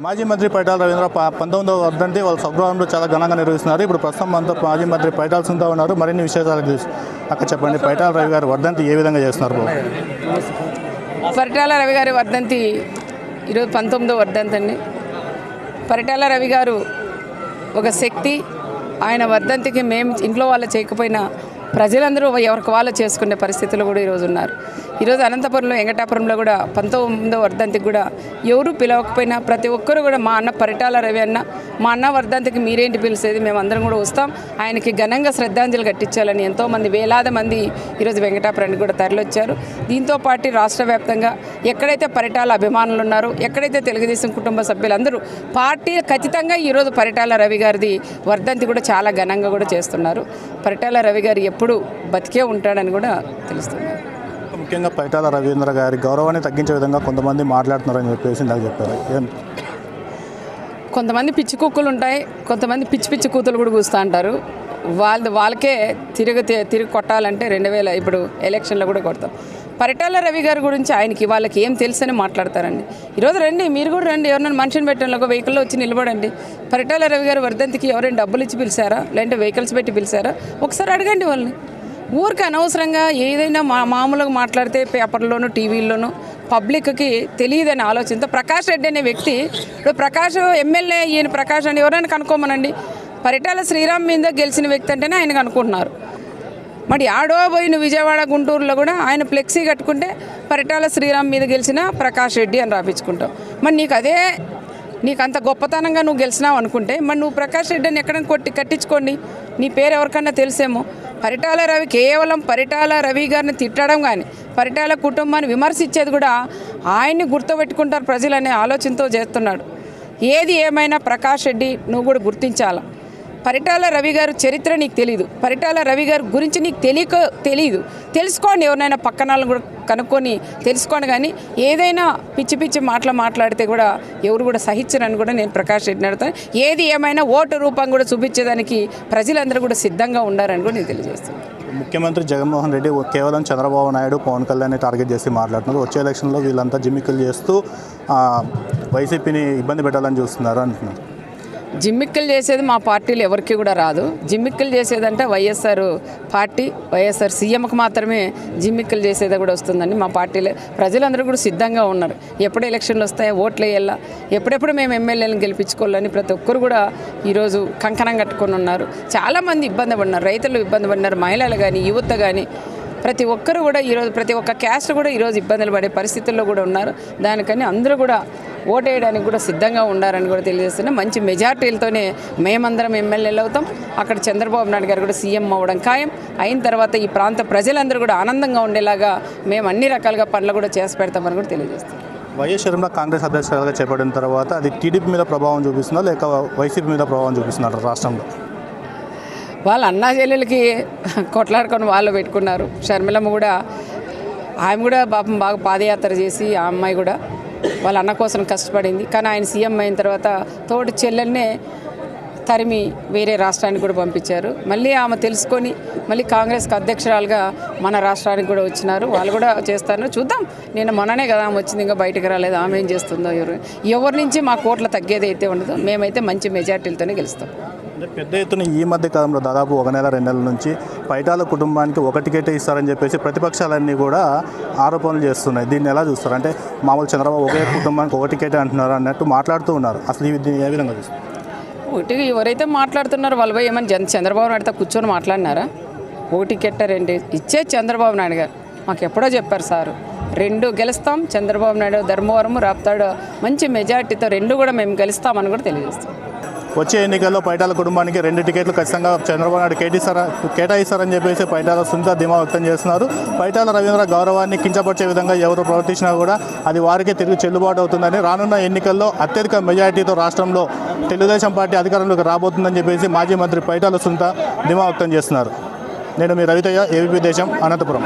మాజీ మంత్రి పైటాల రవీంద్ర ప- పంతొమ్మిదవ వర్ధంతి వాళ్ళ స్వగృహంలో చాలా ఘనంగా నిర్వహిస్తున్నారు. ఇప్పుడు ప్రస్తుతం మనతో మాజీ మంత్రి పైటాల సుంతా ఉన్నారు. మరిన్ని విశేషాలు తెలుసు అక్కడ చెప్పండి. పైటాల రవి గారు వర్ధంతి ఏ విధంగా చేస్తున్నారు బాబు? పరిటాల రవి గారి వర్ధంతి ఈరోజు పంతొమ్మిదో వర్ధంతి అండి. పరిటాల రవి గారు ఒక శక్తి. ఆయన వర్ధంతికి మేము ఇంట్లో వాళ్ళు చేయకపోయినా ప్రజలందరూ ఎవరికి వాళ్ళు చేసుకునే పరిస్థితులు కూడా ఈరోజు ఉన్నారు. ఈరోజు అనంతపురంలో వెంకటాపురంలో కూడా పంతొమ్మిదో వర్ధంతికి కూడా ఎవరు పిలవకపోయినా ప్రతి ఒక్కరు కూడా మా అన్న పరిటాల రవి అన్న మా అన్న వర్ధంతికి మీరేంటి పిలిచేది? మేము అందరం కూడా వస్తాం. ఆయనకి ఘనంగా శ్రద్ధాంజలి కట్టించాలని ఎంతోమంది వేలాది మంది ఈరోజు వెంకటాపురానికి కూడా తరలివచ్చారు. దీంతో పాటు రాష్ట్ర వ్యాప్తంగా ఎక్కడైతే పరిటాల అభిమానులు ఉన్నారో ఎక్కడైతే తెలుగుదేశం కుటుంబ సభ్యులందరూ పార్టీ ఖచ్చితంగా ఈరోజు పరిటాల రవి గారిది వర్ధంతి కూడా చాలా ఘనంగా కూడా చేస్తున్నారు. పరిటాల రవి గారు ఎప్పుడు బతికే ఉంటాడని కూడా తెలుస్తుంది. ముఖ్యంగా పైటాల రవీంద్ర గారి గౌరవాన్ని తగ్గించే విధంగా కొంతమంది మాట్లాడుతున్నారని చెప్పేసి నాకు చెప్పారు. కొంతమంది పిచ్చి కుక్కలు ఉంటాయి కొంతమంది పిచ్చి పిచ్చి కూతులు కూడా కూస్తూ అంటారు. వాళ్ళ వాళ్ళకే తిరిగి తిరిగి కొట్టాలంటే రెండు వేల ఇప్పుడు ఎలక్షన్లో కూడా కొడతాం. పరిటాల రవి గారి గురించి ఆయనకి వాళ్ళకి ఏం తెలుసని మాట్లాడతారండి. ఈరోజు రండి మీరు కూడా రండి ఎవరైనా మనిషిని పెట్టండి ఒక వెహికల్లో వచ్చి నిలబడండి. పరిటాల రవి గారు వర్ధంతికి ఎవరైనా డబ్బులు ఇచ్చి పిలిచారా? లేదంటే వెహికల్స్ పెట్టి పిలిచారా? ఒకసారి అడగండి వాళ్ళని. ఊరికి అనవసరంగా ఏదైనా మా మామూలుగా మాట్లాడితే పేపర్లోనూ టీవీల్లోనూ పబ్లిక్కి తెలియదని ఆలోచనతో ప్రకాష్ రెడ్డి అనే వ్యక్తి ఇప్పుడు ప్రకాష్ ఎమ్మెల్యే ఈయన ప్రకాష్ అని ఎవరైనా కనుక్కోమనండి. పరిటాల శ్రీరామ్ మీద గెలిచిన వ్యక్తి అంటేనే ఆయన కనుక్కుంటున్నారు మరి ఆడో పోయిన విజయవాడ గుంటూరులో కూడా ఆయన ఫ్లెక్సీ కట్టుకుంటే పరిటాల శ్రీరామ్ మీద గెలిచిన ప్రకాష్ రెడ్డి అని రాపించుకుంటాం. మరి నీకు అదే నీకు అంత గొప్పతనంగా నువ్వు గెలిచినావు అనుకుంటే మరి నువ్వు ప్రకాష్ రెడ్డి అని ఎక్కడైనా కొట్టి కట్టించుకోండి. నీ పేరు ఎవరికన్నా తెలిసేమో. పరిటాల రవి కేవలం పరిటాల రవి గారిని తిట్టడం కానీ పరిటాల కుటుంబాన్ని విమర్శించేది కూడా ఆయన్ని గుర్తుపెట్టుకుంటారు ప్రజలనే ఆలోచనతో చేస్తున్నాడు. ఏది ఏమైనా ప్రకాష్ రెడ్డి నువ్వు కూడా గుర్తించాలా? పరిటాల రవి గారు చరిత్ర నీకు తెలియదు పరిటాల రవి గారి గురించి నీకు తెలియక తెలియదు తెలుసుకోండి ఎవరినైనా పక్కన కూడా కనుక్కొని తెలుసుకోండి కానీ ఏదైనా పిచ్చి పిచ్చి మాటలు మాట్లాడితే కూడా ఎవరు కూడా సహించరని కూడా నేను ప్రకాష్ రెడ్డిని అడుగుతాను. ఏది ఏమైనా ఓటు రూపం కూడా చూపించేదానికి ప్రజలందరూ కూడా సిద్ధంగా ఉండారని కూడా నేను తెలియజేస్తున్నాను ముఖ్యమంత్రి జగన్మోహన్ రెడ్డి కేవలం చంద్రబాబు నాయుడు పవన్ కళ్యాణ్ టార్గెట్ చేసి మాట్లాడుతున్నారు. వచ్చే ఎలక్షన్లో వీళ్ళంతా జిమ్మికలు చేస్తూ వైసీపీని ఇబ్బంది పెట్టాలని చూస్తున్నారు అంటున్నారు. జిమ్మిక్కలు చేసేది మా పార్టీలు ఎవరికి కూడా రాదు. జిమ్మిక్కలు చేసేదంటే వైఎస్ఆర్ పార్టీ వైఎస్ఆర్ సీఎంకి మాత్రమే జిమ్మిక్కలు చేసేది కూడా వస్తుందండి. మా పార్టీలో ప్రజలందరూ కూడా సిద్ధంగా ఉన్నారు. ఎప్పుడు ఎలక్షన్లు వస్తాయో ఓట్లు వేయాలా? ఎప్పుడెప్పుడు మేము ఎమ్మెల్యేలను గెలిపించుకోవాలని ప్రతి ఒక్కరు కూడా ఈరోజు కంకణం కట్టుకొని ఉన్నారు. చాలామంది ఇబ్బంది పడినారు. రైతులు ఇబ్బంది పడినారు. మహిళలు కానీ యువత కానీ ప్రతి ఒక్కరు కూడా ఈరోజు ప్రతి ఒక్క క్యాస్ట్ కూడా ఈరోజు ఇబ్బందులు పడే పరిస్థితుల్లో కూడా ఉన్నారు. దానికని అందరూ కూడా ఓటేయడానికి కూడా సిద్ధంగా ఉండారని కూడా తెలియజేస్తున్నా. మంచి మెజార్టీలతోనే మేమందరం ఎమ్మెల్యేలు అవుతాం. అక్కడ చంద్రబాబు నాయుడు గారు కూడా సీఎం అవ్వడం ఖాయం. అయిన తర్వాత ఈ ప్రాంత ప్రజలందరూ కూడా ఆనందంగా ఉండేలాగా మేము అన్ని రకాలుగా పనులు కూడా చేసి పెడతామని కూడా తెలియజేస్తాం వైఎస్ షర్మిల కాంగ్రెస్ అధ్యక్షురాలుగా చేపట్టిన తర్వాత అది టీడీపీ మీద ప్రభావం చూపిస్తుందా లేక వైసీపీ మీద ప్రభావం చూపిస్తున్నారు రాష్ట్రంలో? వాళ్ళ అన్నా చెల్లెలకి కొట్లాడుకొని వాళ్ళు పెట్టుకున్నారు. షర్మిలమ్మ కూడా ఆమె కూడా పాపం బాగా పాదయాత్ర చేసి ఆ అమ్మాయి కూడా వాళ్ళ అన్న కోసం కష్టపడింది. కానీ ఆయన సీఎం అయిన తర్వాత తోటి చెల్లెల్నే తరిమి వేరే రాష్ట్రానికి కూడా పంపించారు. మళ్ళీ ఆమె తెలుసుకొని మళ్ళీ కాంగ్రెస్కి అధ్యక్షురాలుగా మన రాష్ట్రానికి కూడా వచ్చినారు. వాళ్ళు కూడా చేస్తారు. చూద్దాం. నేను మొన్ననే కదా ఆమె వచ్చింది. ఇంకా బయటకు రాలేదు. ఆమె ఏం చేస్తుందో ఎవరు? ఎవరి నుంచి మా కోట్ల తగ్గేది అయితే ఉండదు మేమైతే మంచి మెజార్టీలతోనే గెలుస్తాం. అంటే పెద్ద ఎత్తున ఈ మధ్య కాలంలో దాదాపు ఒక నెల రెండు నెలల నుంచి పైటాల కుటుంబానికి ఒక టికెట్ ఇస్తారని చెప్పేసి ప్రతిపక్షాలన్నీ కూడా ఆరోపణలు చేస్తున్నాయి. దీన్ని ఎలా చూస్తారు? అంటే మామూలు చంద్రబాబు ఒకే కుటుంబానికి ఒక టికెట్ అంటున్నారు అన్నట్టు మాట్లాడుతూ ఉన్నారు. అసలు ఈ ఏ విధంగా చూస్తారు? ఒకటి ఎవరైతే మాట్లాడుతున్నారో వాళ్ళపై ఏమని జన్ చంద్రబాబు నాయుడుతో కూర్చొని మాట్లాడినారా? ఒకటి టికెట్ రెండు ఇచ్చే చంద్రబాబు నాయుడు గారు. మాకు ఎప్పుడో చెప్పారు సారు. రెండు గెలుస్తాం చంద్రబాబు నాయుడు ధర్మవరం రాప్తాడు. మంచి మెజార్టీతో రెండు కూడా మేము గెలుస్తామని కూడా తెలియజేస్తాం వచ్చే ఎన్నికల్లో పైటాల కుటుంబానికి రెండు టికెట్లు ఖచ్చితంగా చంద్రబాబు నాయుడు కేటీసారా కేటాయిస్తారని చెప్పేసి పైటాల సుంత ధీమా వ్యక్తం చేస్తున్నారు. పైటాల రవీంద్ర గౌరవాన్ని కించపరిచే విధంగా ఎవరు ప్రవర్తించినా కూడా అది వారికి తిరిగి చెల్లుబాటు అవుతుందని రానున్న ఎన్నికల్లో అత్యధిక మెజారిటీతో రాష్ట్రంలో తెలుగుదేశం పార్టీ అధికారంలోకి రాబోతుందని చెప్పేసి మాజీ మంత్రి పైటాల సుంత ధీమా వ్యక్తం చేస్తున్నారు. నేను మీ రవితయ్య ఏబీపీ దేశం అనంతపురం.